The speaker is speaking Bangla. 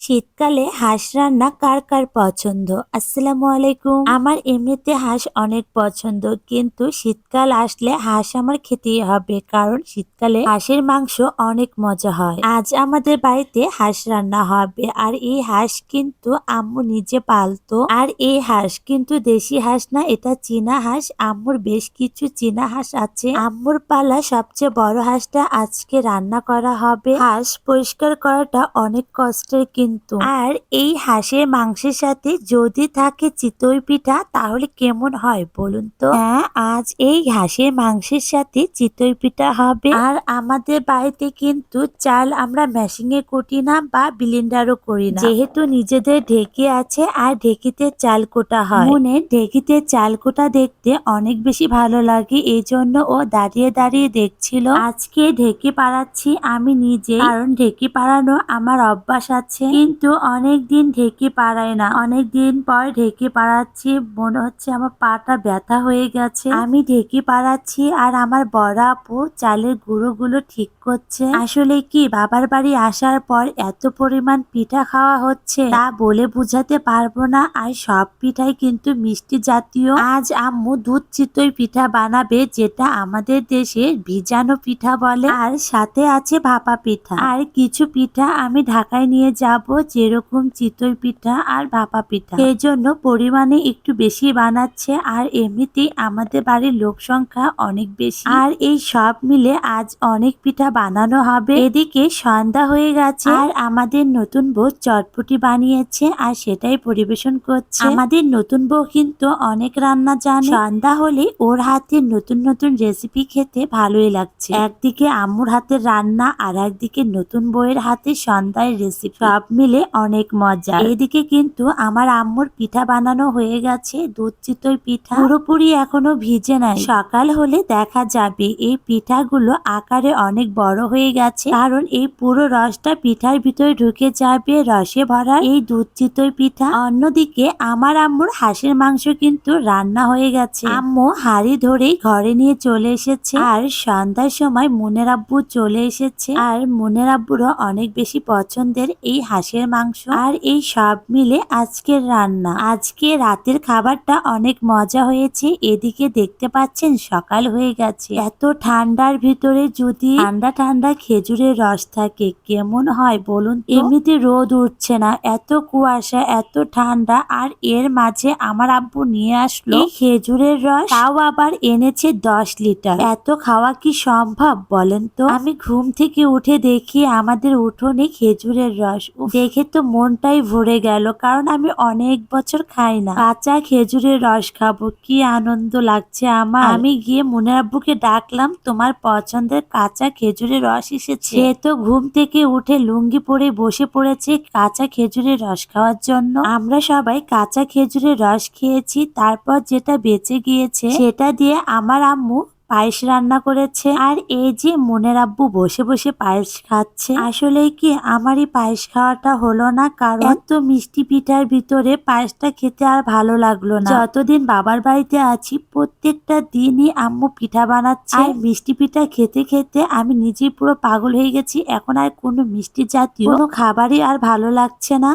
শীতকালে হাঁস রান্না কার কার পছন্দ? আসসালামু আলাইকুম। আমার এমনিতে হাঁস অনেক পছন্দ, কিন্তু শীতকাল আসলে হাঁস আমার খেতেই হবে, কারণ শীতকালে হাঁসের মাংস অনেক মজা হয়। আজ আমাদের বাড়িতে হাঁস রান্না হবে, আর এই হাঁস কিন্তু আম্মু নিজে পালতো। আর এই হাঁস কিন্তু দেশি হাঁস না, এটা চীনা হাঁস। আম্মুর বেশ কিছু চীনা হাঁস আছে। আম্মুর পালা সবচেয়ে বড় হাঁসটা আজকে রান্না করা হবে। হাঁস পরিষ্কার করাটা অনেক কষ্টের কিন্তু আর এই হাঁসের মাংসের সাথে যদি থাকে চিতই পিঠা তাহলে কেমন হয় বলুন তো? হ্যাঁ আজ এই হাঁসের মাংসের সাথে চিতই পিঠা হবে। আর আমাদের বাড়িতে কিন্তু চাল আমরা মেশিং এ কুটি না বা বিলিন্ডারও করি না। যেহেতু নিজেদের ঢেকে আছে আর ঢেকিতে চাল কোটা হয়। মনে ঢেকিতে চাল কোটা দেখতে অনেক বেশি ভালো লাগে এই জন্য ও দাঁড়িয়ে দাঁড়িয়ে দেখছিল। আজকে ঢেকে পাড়াচ্ছি আমি নিজে কারণ ঢেকে পাড়ানো আমার অভ্যাস আছে। কিন্তু অনেক দিন ঢেকে পাড়াই না। অনেক দিন পর ঢেকে পাড়াচ্ছি, মনে হচ্ছে আমার পাটা ব্যথা হয়ে গেছে। আমি ঢেকে পাড়াচ্ছি আর আমার বড় আপু চালের গুঁড়ো গুলো ঠিক করছে। আসলে কি, বাবার বাড়ি আসার পর এত পরিমাণ পিঠা খাওয়া হচ্ছে, তা বলে বুঝাতে পারব না। আর সব পিঠাই কিন্তু মিষ্টি জাতীয়। আজ আম্মু দুধ চিতই পিঠা বানাবে, যেটা আমাদের দেশে ভিজানো পিঠা বলে। আর সাথে আছে ভাপা পিঠা। আর কিছু পিঠা আমি ঢাকায় নিয়ে যাব। যেরকম চিতই পিঠা আর ভাপা পিঠা। সেই জন্য পরিমাণে একটু বেশি বানাচ্ছে আর এমনিতেই আমাদের বাড়ির লোক সংখ্যা অনেক বেশি। আর এই সব মিলে আজ অনেক পিঠা বানানো হবে। এদিকে সন্ধ্যা হয়ে গেছে আর আমাদের নতুন বউ চটপটি বানিয়েছে আর সেটাই পরিবেশন করছে। আমাদের নতুন বউ কিন্তু অনেক রান্না জানে। সন্ধ্যা হলে ওর হাতের নতুন নতুন রেসিপি খেতে ভালোই লাগছে। একদিকে আম্মুর হাতের রান্না আর একদিকে নতুন বউয়ের হাতে সন্ধ্যায় রেসিপি সব মিলে অনেক মজা। এদিকে কিন্তু আমার আম্মুর পিঠা বানানো হয়ে গেছে। দুধ চিতই পিঠা পুরোপুরি এখনও ভিজে নাই। সকাল হলে দেখা যাবে এই পিঠাগুলো আকারে অনেক বড় হয়ে গেছে। কারণ এই পুরো রসটা পিঠার ভিতরে ঢুকে যাবে রসে ভরা এই দুধ চিতই পিঠা। অন্যদিকে আমার আম্মুর হাঁসের মাংস কিন্তু রান্না হয়ে গেছে। আম্মু হাড়ি ধরেই ঘরে নিয়ে চলে এসেছে। আর সন্ধ্যার সময় মনের আব্বু চলে এসেছে। আর মনের আব্বুরও অনেক বেশি পছন্দের এই হাঁসের মাংস আর এই সব মিলে আজকের রান্না। আজকে রাতের খাবারটা অনেক মজা হয়েছে, এদিকে দেখতে পাচ্ছেন সকাল হয়ে গেছে। এত ঠান্ডার ভিতরে যদি ঠান্ডা ঠান্ডা খেজুরের রস থাকে, কেমন হয় বলুন এমনিতে রোদ উঠছে না, এত কুয়াশা, এত ঠান্ডা, আর এর মাঝে আমার আব্বু নিয়ে আসলো খেজুরের রস, তাও আবার এনেছে দশ লিটার। এত খাওয়া কি সম্ভব বলেন তো? আমি ঘুম থেকে উঠে দেখি আমাদের উঠোনে খেজুরের রস। দেখে তো মনটাই ভরে গেল, কারণ আমি অনেক বছর খাই না। কাঁচা খেজুরের রস খাব, কি আনন্দ লাগছে আমার। আমি গিয়ে মনের আব্বুকে ডাকলাম, তোমার পছন্দের কাঁচা খেজুরের রস এসেছে। সে তো ঘুম থেকে উঠে লুঙ্গি পরে বসে পড়েছে কাঁচা খেজুরের রস খাওয়ার জন্য। আমরা সবাই কাঁচা খেজুরের রস খেয়েছি, তারপর যেটা বেঁচে গিয়েছে সেটা দিয়ে আমার আম্মু পায়েস রান্না করেছে। আর এই যে মনের আব্বু বসে বসে পায়েস খাচ্ছে। আসলে কি আমারই পায়েস খাওয়াটা হলো না? কারণ এত মিষ্টি পিঠার ভিতরে পায়েসটা খেতে আর ভালো লাগল না। যতদিন বাবার বাড়িতে আছি, প্রত্যেকটা দিনই আম্মু পিঠা বানাচ্ছে। আর মিষ্টি পিঠা খেতে খেতে আমি নিজেই পুরো পাগল হয়ে গেছি। এখন আর কোনো মিষ্টি জাতীয় কোনো খাবারই আর ভালো লাগছে না।